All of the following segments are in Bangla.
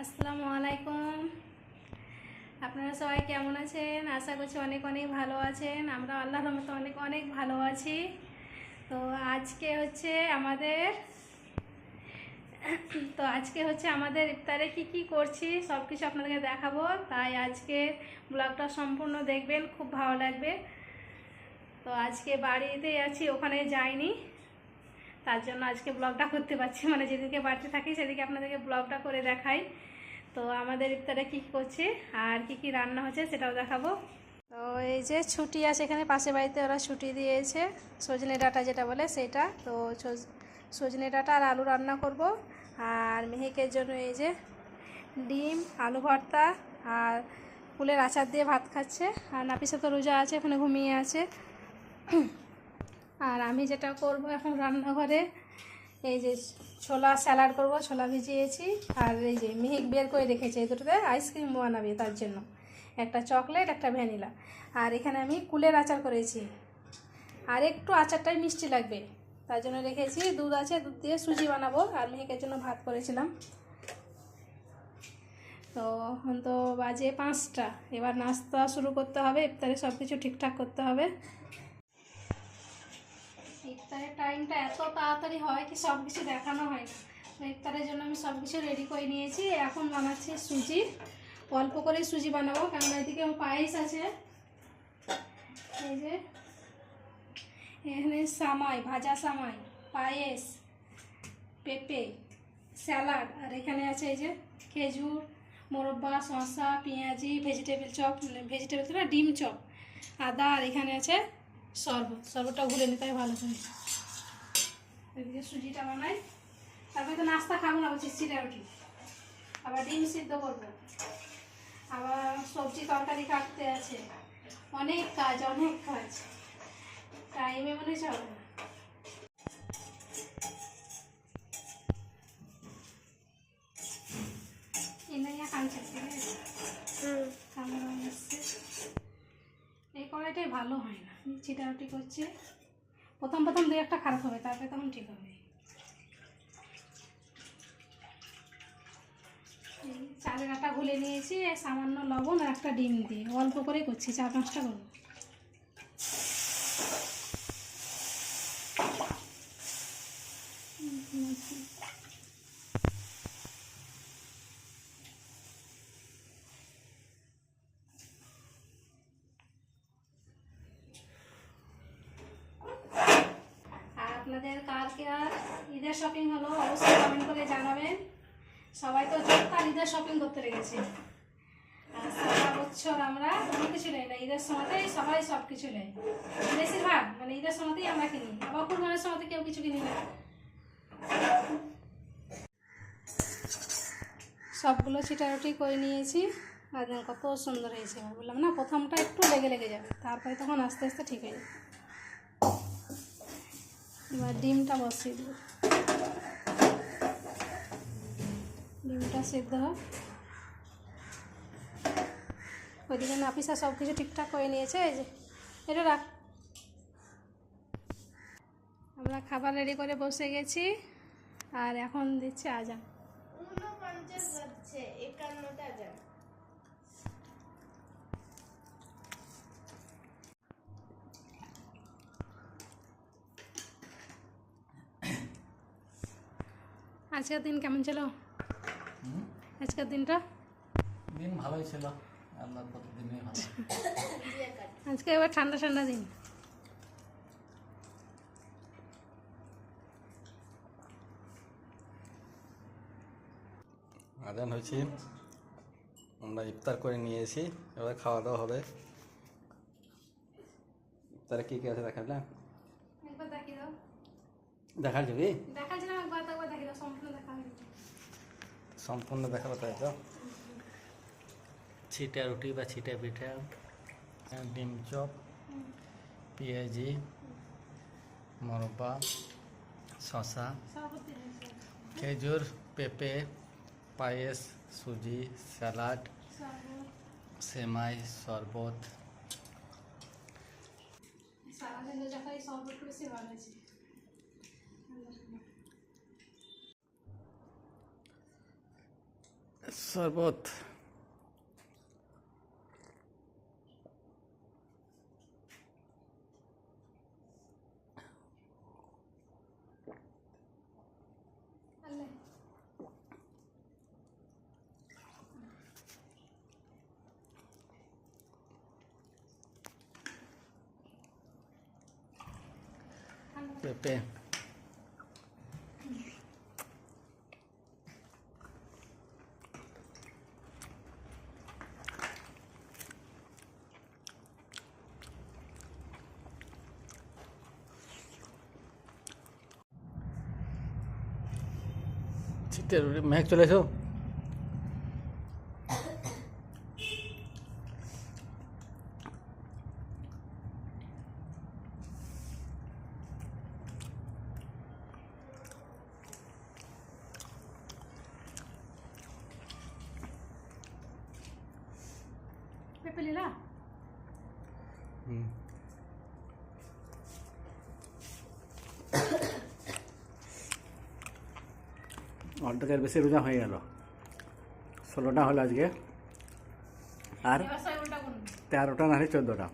আসসালামু আলাইকুম। আপনারা সবাই কেমন আছেন? আশা করছি অনেক অনেক ভালো আছেন। আমরা আল্লাহর মতো অনেক অনেক ভালো আছি। তো আজকে হচ্ছে আমাদের, তো আজকে হচ্ছে আমাদের ইফতারে কি কি করছি সব কিছু আপনাদেরকে দেখাবো। তাই আজকে ব্লগটা সম্পূর্ণ দেখবেন, খুব ভালো লাগবে। তো আজকে বাড়িতেই আছি, ওখানে যাইনি। তার জন্য আজকে ব্লগটা করতে পারছি। মানে যেদিকে বাড়িতে থাকি সেদিকে আপনাদেরকে ব্লগটা করে দেখাই। তো আমাদের ইফতারে কী করছে আর কি কি রান্না হচ্ছে সেটাও দেখাবো। তো এই যে ছুটি আছে এখানে পাশে বাড়িতে ওরা ছুটি দিয়েছে, সজনে ডাটা যেটা বলে সেটা। তো সজ- সজনে ডাটা আর আলু রান্না করব। আর মেহেকের জন্য এই যে ডিম, আলু ভর্তা আর ফুলের আচার দিয়ে ভাত খাচ্ছে। আর নাপিসা তো রোজা আছে ওখানে ঘুমিয়ে আছে। আর আমি যেটা করব এখন রান্নাঘরে, এই যে ছোলা স্যালাড করব, ছোলা ভিজিয়েছি, আর এই যে মিহিক বের করে রেখেছি এই দুটোতে আইসক্রিম বানাবে তার জন্য। একটা চকলেট, একটা ভ্যানিলা। আর এখানে আমি কুলের আচার করেছি। আর একটু আচারটাই মিষ্টি লাগবে। তার জন্য রেখেছি, দুধ আছে, দুধ দিয়ে সুজি বানাবো। আর মেহেকের জন্য ভাত করেছিলাম। তো এখন তো বাজে পাঁচটা। এবার নাস্তা শুরু করতে হবে, ইফতারে সব কিছু ঠিকঠাক করতে হবে। ইফতারের টাইমটা এত তাড়াতাড়ি হয় কি সব কিছু দেখানো হয় না ইফতারের জন্য আমি সব কিছু রেডি করে নিয়েছি। এখন বানাচ্ছি সুজি। অল্প করে সুজি বানাবো, কারণ এদিকে আমার পায়েস আছে। এই যে, এখানে সামাই, ভাজা সামাই, পায়েস, পেঁপে, স্যালাড, আর এখানে আছে এই যে খেজুর, মোরব্বা, শসা, পেঁয়াজি ভেজিটেবল চপ ভেজিটেবল না, ডিম চপ আদা, আর এখানে আছে শরবত শরবতটা ভুলে নিতে হয় ভালো করে। এদিকে সুজিটা বানাই। তারপরে তো নাস্তা খাব না বলছি চিরা রুটি। আবার ডিম সিদ্ধ করব। আবার সবজি তরকারি কাটতে আছে। অনেক কাজ অনেক কাজ। টাইমে মনে চলে না। কামড় আসছে এই কড়াইটাই ভালো হয় না। চিটারুটি করছে। প্রথম প্রথম দু একটা খারাপ হবে, তারপরে তখন ঠিক হবে। চালের আটা গুলে নিয়েছি, সামান্য লবণ আর একটা ডিম দিয়ে। অল্প করে করছি, চার পাঁচটা করব। ঈদের শপিং হলো, অবশ্যই কমেন্ট করে জানাবেন। সবাই তো জোরকার ঈদের শপিং করতে লেগেছে। সারা বছর আমরা কোনো কিছু নেই না, ঈদের সময়তেই সবাই সব কিছু নেই বেশিরভাগ মানে ঈদের সময়তেই আমরা কিনি, আবার কুরবানের সময়তে কেউ কিছু কিনি না। সবগুলো ছিটারুটি করে নিয়েছি। আর কত সুন্দর হয়েছে বললাম, না, প্রথমটা একটু লেগে লেগে যাবে, তারপরে তখন আস্তে আস্তে ঠিক হয়ে যাবে। এবার ডিমটা বসিয়ে দেবো। ডিমটা সিদ্ধ হোক। ওইদিকে নাপিসা সব কিছু ঠিকঠাক করে নিয়েছে, এই যে এটা রাখ। আমরা খাবার রেডি করে বসে গেছি, আর এখন দিচ্ছে আজান। আজকের দিন কেমন ছিল? আজকের দিনটা? দিন ভালোই ছিল। আল্লাহর প্রতিদিনই ভালো। আজকে এবার ঠান্ডা ঠান্ডা দিন। আজান হয়েছি। আমরা ইফতার করে নিয়ে এসি এবার খাওয়া দাওয়া হবে। ইফতারে কী কী আছে দাও। দেখার যাবি দেখাচ্ছিলাম একবার তো একবার দেখিয়ে দাও সম্পূর্ণ দেখা হয়নি সম্পূর্ণ দেখাবো তাই তো? ছিটা রুটি বা ছিটা পিঠা ডিম চপ পেঁয়াজি মরব্বা শশা খেজুর পেঁপে পায়েস সুজি স্যালাড সেমাই শরবত। সারাদিন তো যখন এই শরবত বেশি ভালো শরবত পেঁপে শীতের মেঘ চলে এসো পেঁপে লিলা অর্ধেকের বেশি রোজা হয়ে গেল। ষোলোটা হলো আজকে। আর তেরোটা নাহলে চোদ্দোটা।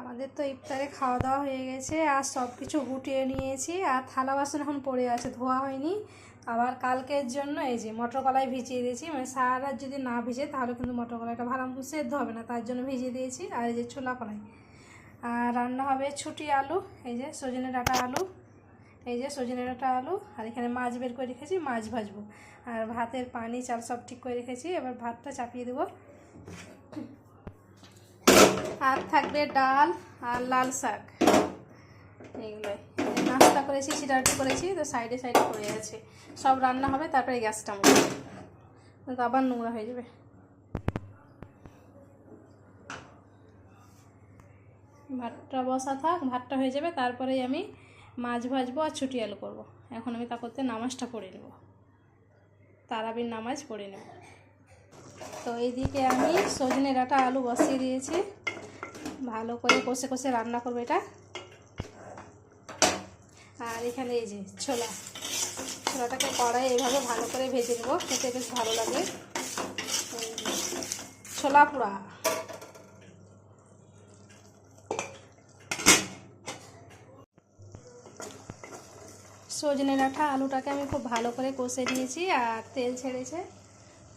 আমাদের তো ইফতারে খাওয়া দাওয়া হয়ে গেছে, আর সব কিছু গুটিয়ে নিয়েছি, আর থালা বাসন এখন পড়ে আছে, ধোয়া হয়নি। আবার কালকের জন্য এই যে মটর কলাই ভিজিয়ে দিয়েছি মানে সারা যদি না ভিজে তাহলে কিন্তু মটর কলাইটা ভালো সেদ্ধ হবে না, তার জন্য ভিজিয়ে দিয়েছি, আর এই যে ছোলা কলাই। আর রান্না হবে ছুটি আলু, এই যে সজনে ডাঁটা আলু, এই যে সজনে ডাটা আলু, আর এখানে মাছ বের করে রেখেছি, মাছ ভাজবো। আর ভাতের পানি, চাল সব ঠিক করে রেখেছি, এবার ভাতটা চাপিয়ে দেবো। আর থাকবে ডাল আর লাল শাক। এইগুলোই নাস্তা করেছি চিটাটি করেছি, তো সাইডে সাইডে পড়ে আছে। সব রান্না হবে, তারপরে গ্যাসটা মতো আবার নোংরা হয়ে যাবে। ভাতটা বসা থাক, ভাতটা হয়ে যাবে, তারপরেই আমি মাছ ভাজবো আর ছুটি আলু করব। এখন আমি তা করতে নামাজটা পড়ে নেব। তারাবির নামাজ পড়ে নেব। তো এইদিকে আমি সজনে ডাঁটা আলু বসিয়ে দিয়েছি। ভালো করে কষে কষে রান্না করব এটা। আর এখানে এই যে ছোলা। ছোলাটাকে কড়াই এইভাবে ভালো করে ভেজে নেব, খেতে বেশ ভালো লাগে। ছোলা পোড়া। সজনে ডাঁটা আলুটাকে আমি খুব ভালো করে কষে নিয়েছি আর তেল ছেড়েছে।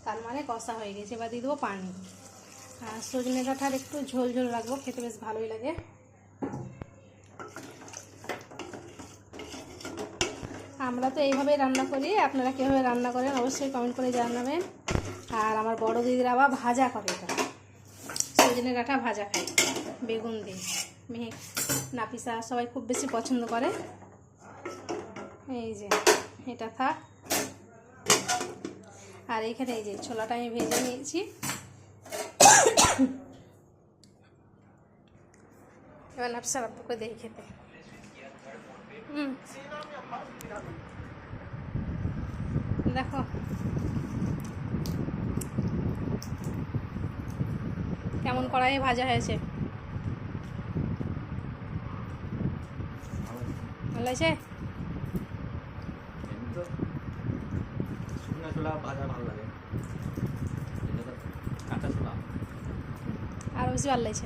তার মানে কষা হয়ে গেছে। এবার দিয়ে দেবো পানি। আর সজনে ডাঁটার একটু ঝোল ঝোল রাখব, খেতে বেশ ভালোই লাগে। আমরা তো এইভাবেই রান্না করি। আপনারা কীভাবে রান্না করেন অবশ্যই কমেন্ট করে জানাবেন। আর আমার বড় দিদিরা আবার ভাজা করে এটা। সজনে ডাঁটা ভাজা খায় বেগুন দিয়ে। মেহে নাপিসা সবাই খুব বেশি পছন্দ করে। এই যে, এটা থাক। আর এখানে এই যে ছোলাটা আমি ভেজে নিয়েছি। এবার নাপসার আব্বুকে দেখি খেতে। দেখো। কেমন কড়াই ভাজা হয়েছে? ভালো হয়েছে? ছোলা ভাজা ভালো লাগে। কাঁচা ছোলা? আর বেশি ভালো লাগছে